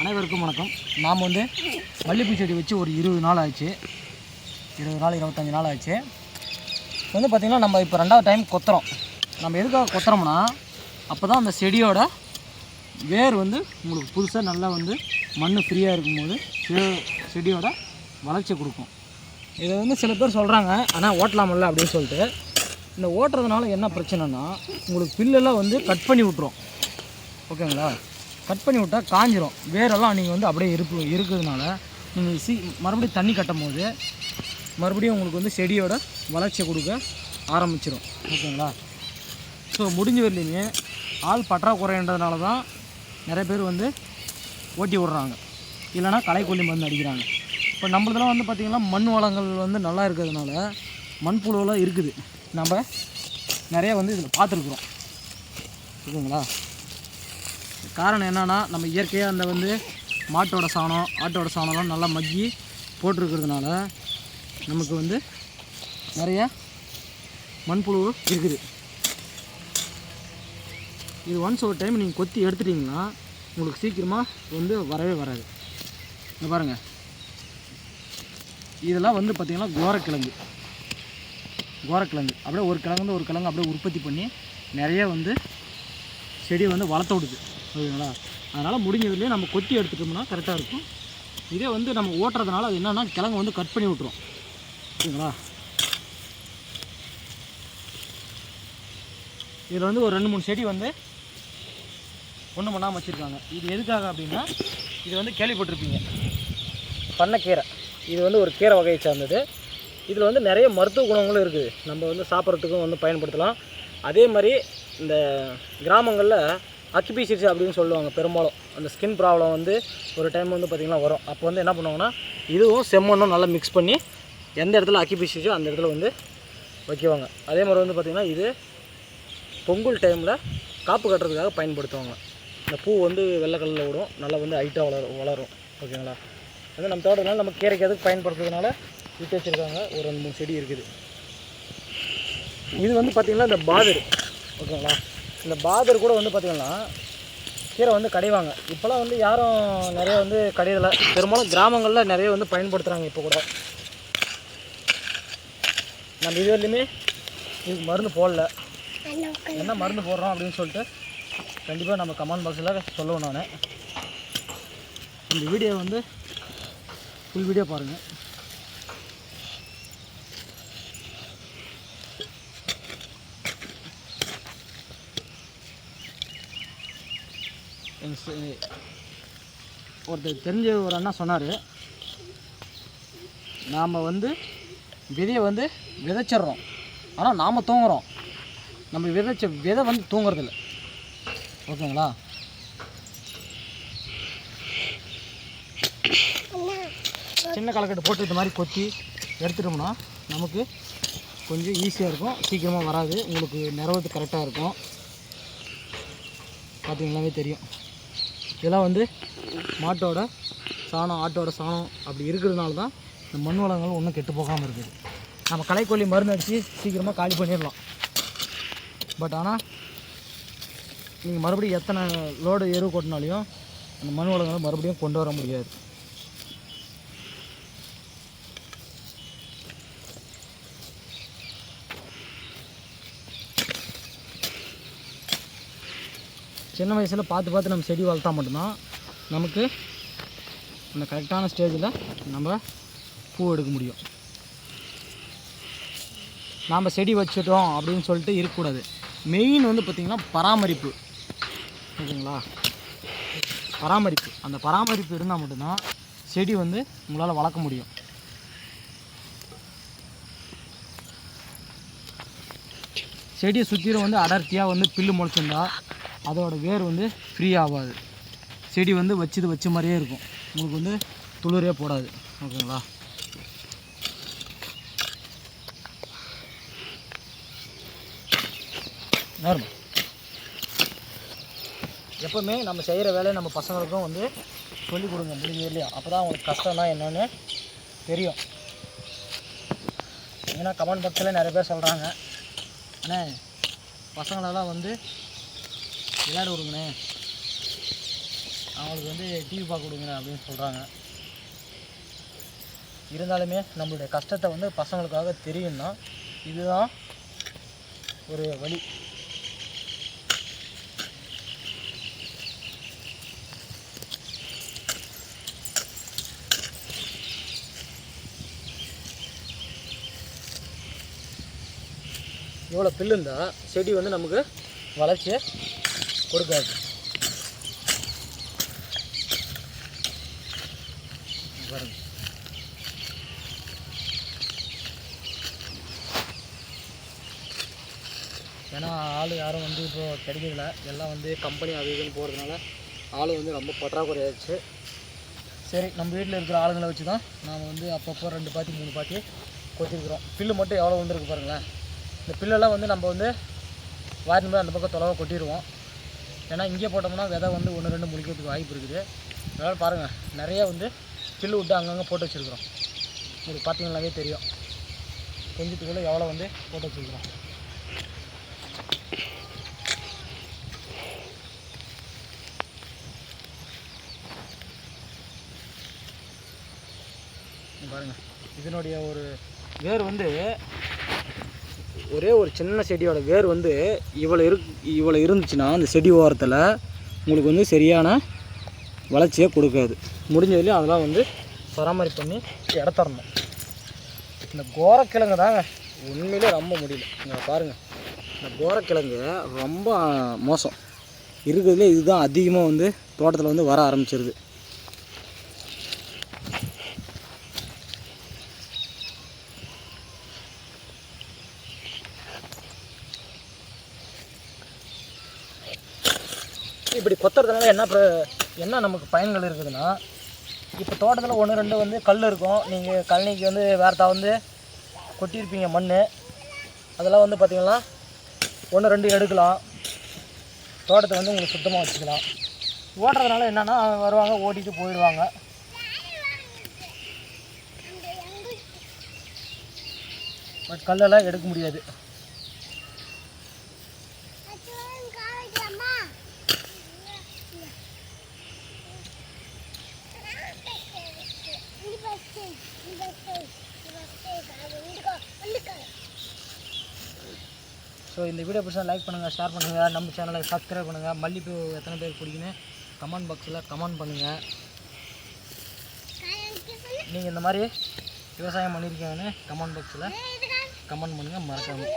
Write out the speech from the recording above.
அனைவருக்கும் வணக்கம். நாம் வந்து மல்லிகைப்பூ செடி வச்சு ஒரு இருபது நாள் ஆச்சு. இருபது நாள் இருபத்தஞ்சி நாள் ஆச்சு. இப்போ வந்து பார்த்திங்கன்னா நம்ம இப்போ ரெண்டாவது டைம் கொத்துறோம். நம்ம எதுக்காக கொத்துறோம்னா அப்போ தான் அந்த செடியோட வேர் வந்து உங்களுக்கு புதுசாக நல்லா வந்து மண் ஃப்ரீயாக இருக்கும்போது செடியோட வளர்ச்சி கொடுக்கும். இதை வந்து சில பேர் சொல்கிறாங்க ஆனால் ஓட்டலாமல்ல அப்படின்னு சொல்லிட்டு. இந்த ஓட்டுறதுனால என்ன பிரச்சனைனா உங்களுக்கு பில்லெல்லாம் வந்து கட் பண்ணி விட்ரும் ஓகேங்களா? கட் பண்ணி விட்டால் காஞ்சிரும். வேரெல்லாம் நீங்கள் வந்து அப்படியே இருப்பு இருக்கிறதுனால நீங்கள் சி மறுபடியும் தண்ணி கட்டும் போது மறுபடியும் உங்களுக்கு வந்து செடியோட வளர்ச்சியை கொடுக்க ஆரம்பிச்சிடும் ஓகேங்களா? ஸோ முடிஞ்ச வரலையுமே ஆள் பற்றாக்குறைன்றதுனால தான் நிறைய பேர் வந்து ஓட்டி விட்றாங்க. இல்லைன்னா களைக்கொல்லி மருந்து அடிக்கிறாங்க. இப்போ நம்மளதெல்லாம் வந்து பார்த்திங்கன்னா மண் வளங்கள் வந்து நல்லா இருக்கிறதுனால மண்புழுவெல்லாம் இருக்குது. நம்ம நிறைய வந்து இதில் பார்த்துருக்குறோம். ஓகேங்களா? காரணம் என்னன்னா நம்ம இயற்கையாக அந்த வந்து மாட்டோட சாணம் ஆட்டோட சாணம்லாம் நல்லா மக்கி போட்டிருக்கிறதுனால நமக்கு வந்து நிறைய மண்புழு இருக்குது. இது ஒன்ஸ் ஒரு டைம் நீங்கள் கொத்தி எடுத்துட்டிங்கன்னா உங்களுக்கு சீக்கிரமாக வந்து வரவே வராது. இங்கே பாருங்கள் இதெல்லாம் வந்து பார்த்திங்கன்னா கோரக்கிழங்கு. கோரக்கிழங்கு. அப்படியே ஒரு கிழங்கு வந்து ஒரு கிழங்கு அப்படியே உற்பத்தி பண்ணி நிறைய வந்து செடியை வந்து வளர்த்து விடுது. ஓகேங்களா அதனால் முடிஞ்சதுலேயே நம்ம கொத்தி எடுத்துட்டோம்னா கரெக்டாக இருக்கும். இதே வந்து நம்ம ஓட்டுறதுனால அது என்னென்னா கிழங்கு வந்து கட் பண்ணி விட்ருவோம் ஓகேங்களா இதில் வந்து ஒரு ரெண்டு மூணு செடி வந்து ஒன்றும் பண்ணாமல் வச்சுருக்காங்க. இது எதுக்காக அப்படின்னா இது வந்து கேள்விப்பட்டிருப்பீங்க. பண்ணைக்கீரை. இது வந்து ஒரு கீரை வகையை சார்ந்தது. இதில் வந்து நிறைய மருத்துவ குணங்களும் இருக்குது. நம்ம வந்து சாப்பிட்றதுக்கும் வந்து பயன்படுத்தலாம். அதே மாதிரி இந்த கிராமங்களில் அக்கிபிசிட்ஸ் அப்படின்னு சொல்லுவாங்க பெரும்பாலும். அந்த ஸ்கின் ப்ராப்ளம் வந்து ஒரு டைம் வந்து பார்த்திங்கன்னா வரும். அப்போ வந்து என்ன பண்ணுவாங்கன்னா இதுவும் செம்மண்ணும் நல்லா மிக்ஸ் பண்ணி எந்த இடத்துல அக்கிபிசிச்சோ அந்த இடத்துல வந்து வைக்குவாங்க. அதே மாதிரி வந்து பார்த்திங்கன்னா இது பொங்கல் டைமில் காப்பு கட்டுறதுக்காக பயன்படுத்துவாங்க. இந்த பூ வந்து வெள்ளை கலரில் விடும் நல்லா வந்து ஹைட்டாக வளரும் வளரும். ஓகேங்களா? வந்து நம்ம தோட்டத்தினால நம்ம கீரைக்காதுக்கு பயன்படுத்துறதுனால விட்டு வச்சுருக்காங்க. ஒரு ரெண்டு மூணு செடி இருக்குது. இது வந்து பார்த்திங்கன்னா இந்த பாதிரி. ஓகேங்களா? இந்த பாதர் கூட வந்து பார்த்திங்கன்னா கீரை வந்து கடைவாங்க. இப்போலாம் வந்து யாரும் நிறைய வந்து கடையில பெரும்பாலும் கிராமங்களில் நிறைய வந்து பயன்படுத்துகிறாங்க இப்போ கூட. நம்ம இது இதுக்கு மருந்து போடல. என்ன மருந்து போடுறோம் அப்படின்னு சொல்லிட்டு கண்டிப்பாக நம்ம கமெண்ட் பாக்ஸில் சொல்லுவேன் நான். இந்த வீடியோ வந்து ஃபுல் வீடியோ பாருங்கள் ஒருத்தர் தெரிஞ்ச ஒரு அண்ணா சொன்னார். நாம் வந்து விதையை வந்து விதைச்சிட்றோம். ஆனால் நாம் தூங்குகிறோம் நம்ம விதைச்ச விதை வந்து தூங்குறதில்ல. ஓகேங்களா? சின்ன களைக்கட்டு போட்டு இந்த மாதிரி கொத்தி எடுத்துட்டோம்னா நமக்கு கொஞ்சம் ஈஸியாக இருக்கும். சீக்கிரமாக வராது. உங்களுக்கு நிறவது கரெக்டாக இருக்கும். பார்த்திங்களாவே தெரியும். இதெல்லாம் வந்து மாட்டோட சாணம் ஆட்டோட சாணம் அப்படி இருக்கிறதுனால தான் இந்த மண் வளங்கள் ஒன்றும் கெட்டு போகாமல் இருக்குது. நம்ம களைக்கொல்லி மருந்து அடித்து சீக்கிரமாக காலி பண்ணிடலாம். பட் ஆனால் நீங்கள் மறுபடியும் எத்தனை லோடு எருவு கொட்டினாலையும் அந்த மண் வளங்களை மறுபடியும் கொண்டு வர முடியாது. சின்ன வயசில் பார்த்து பார்த்து நம்ம செடி வளர்த்தா மட்டும்தான் நமக்கு அந்த கரெக்டான ஸ்டேஜில் நம்ம பூ எடுக்க முடியும். நாம் செடி வச்சுட்டோம் அப்படின்னு சொல்லிட்டு இருக்கக்கூடாது. மெயின் வந்து பார்த்திங்கன்னா பராமரிப்பு. ஓகேங்களா? பராமரிப்பு. அந்த பராமரிப்பு இருந்தால் மட்டும்தான் செடி வந்து உங்களால் வளர்க்க முடியும். செடியை சுற்றிலும் வந்து அடர்த்தியாக வந்து புல்லு முளைச்சிருந்தா அதோட வேர் வந்து ஃப்ரீ ஆகாது. செடி வந்து வச்சது வச்ச மாதிரியே இருக்கும். உங்களுக்கு வந்து துளிரே போடாது. ஓகேங்களா? நேரம். எப்போவுமே நம்ம செய்கிற வேலையை நம்ம பசங்களுக்கும் வந்து சொல்லிக் கொடுங்க முடிஞ்ச இல்லையா அப்போ தான் அவங்களுக்கு கஷ்டம்னா என்னென்னு தெரியும். ஏன்னா கமெண்ட் பாக்ஸில் நிறைய பேர் சொல்கிறாங்க ஆனால் பசங்களெல்லாம் வந்து விளையாட விடுங்கண்ணே அவங்களுக்கு வந்து டிவி பார்க்க விடுங்கண்ணே அப்படின்னு சொல்கிறாங்க இருந்தாலுமே நம்மளுடைய கஷ்டத்தை வந்து பசங்களுக்காக தெரியும்னா இதுதான் ஒரு வழி. எவ்வளோ பில்லு இருந்தால் செடி வந்து நமக்கு வளர்ச்சியை கொடுக்காது. ஏன்னா ஆள் யாரும் வந்து இப்போ கிடைக்கல. எல்லாம் வந்து கம்பெனி அது இதுன்னு போகிறதுனால ஆள் வந்து ரொம்ப பற்றாக்குறை ஆயிடுச்சு. சரி நம்ம வீட்டில் இருக்கிற ஆளுங்களை வச்சு தான் நாம் வந்து அப்பப்போ ரெண்டு பாத்தி மூணு பாத்தி கொத்திருக்கிறோம். பில்லு மட்டும் எவ்வளோ வந்துருக்கு பாருங்களேன். இந்த பில்லெல்லாம் வந்து நம்ம வந்து வாரின் போய் அந்த பக்கம் தொலைவாக கொட்டிடுவோம் ஏன்னா இங்கே போட்டோம்னா விதை வந்து ஒன்று ரெண்டு முழிக்கிறதுக்கு வாய்ப்பு இருக்குது. அதனால் பாருங்கள் நிறைய வந்து பில்லு விட்டு அங்கங்கே போட்டு வச்சுருக்குறோம். உங்களுக்கு பார்த்தீங்கன்னாவே தெரியும். கொஞ்சத்துக்குள்ளே எவ்வளோ வந்து போட்டு வச்சுருக்குறோம். பாருங்கள் பாருங்க இதனுடைய ஒரு வேர் வந்து ஒரே ஒரு சின்ன செடியோட வேர் வந்து இவ்வளோ இரு இவ்வளோ இருந்துச்சுன்னா அந்த செடி ஓரத்தில் உங்களுக்கு வந்து சரியான வளர்ச்சியை கொடுக்காது. முடிஞ்சதுலேயும் அதெல்லாம் வந்து பராமரிப்பு பண்ணி இடத்தரணும். இந்த கோரக்கிழங்கு தாங்க உண்மையிலே ரொம்ப முடியல. இங்கே பாருங்கள் இந்த கோரக்கிழங்கு ரொம்ப மோசம். இருக்கிறதுலே இதுதான் அதிகமாக வந்து தோட்டத்தில் வந்து வர ஆரம்பிச்சிருது. இப்படி கொத்துறதுனால என்ன என்ன நமக்கு பயன்கள் இருக்குதுன்னா இப்போ தோட்டத்தில் ஒன்று ரெண்டு வந்து கல் இருக்கும். நீங்கள் கழனிக்கு வந்து வேறத்தா வந்து கொட்டியிருப்பீங்க மண் அதெல்லாம் வந்து பார்த்திங்கன்னா ஒன்று ரெண்டு எடுக்கலாம். தோட்டத்தை வந்து உங்களுக்கு சுத்தமாக வச்சுக்கலாம். ஓட்டுறதுனால என்னென்னா வருவாங்க ஓட்டிட்டு போயிடுவாங்க பட் கல்லெல்லாம் எடுக்க முடியாது. ஸோ இந்த வீடியோ பிடிச்சா லைக் பண்ணுங்கள் ஷேர் பண்ணுங்கள் நம்ம சேனலை சப்ஸ்கிரைப் பண்ணுங்கள் மல்லிப்பூ எத்தனை பேர் பிடிக்குன்னு கமெண்ட் பாக்ஸில் கமெண்ட் பண்ணுங்கள் நீங்கள் இந்த மாதிரி விவசாயம் பண்ணியிருக்கீங்கன்னு கமெண்ட் பாக்ஸில் கமெண்ட் பண்ணுங்கள் மறக்காமல்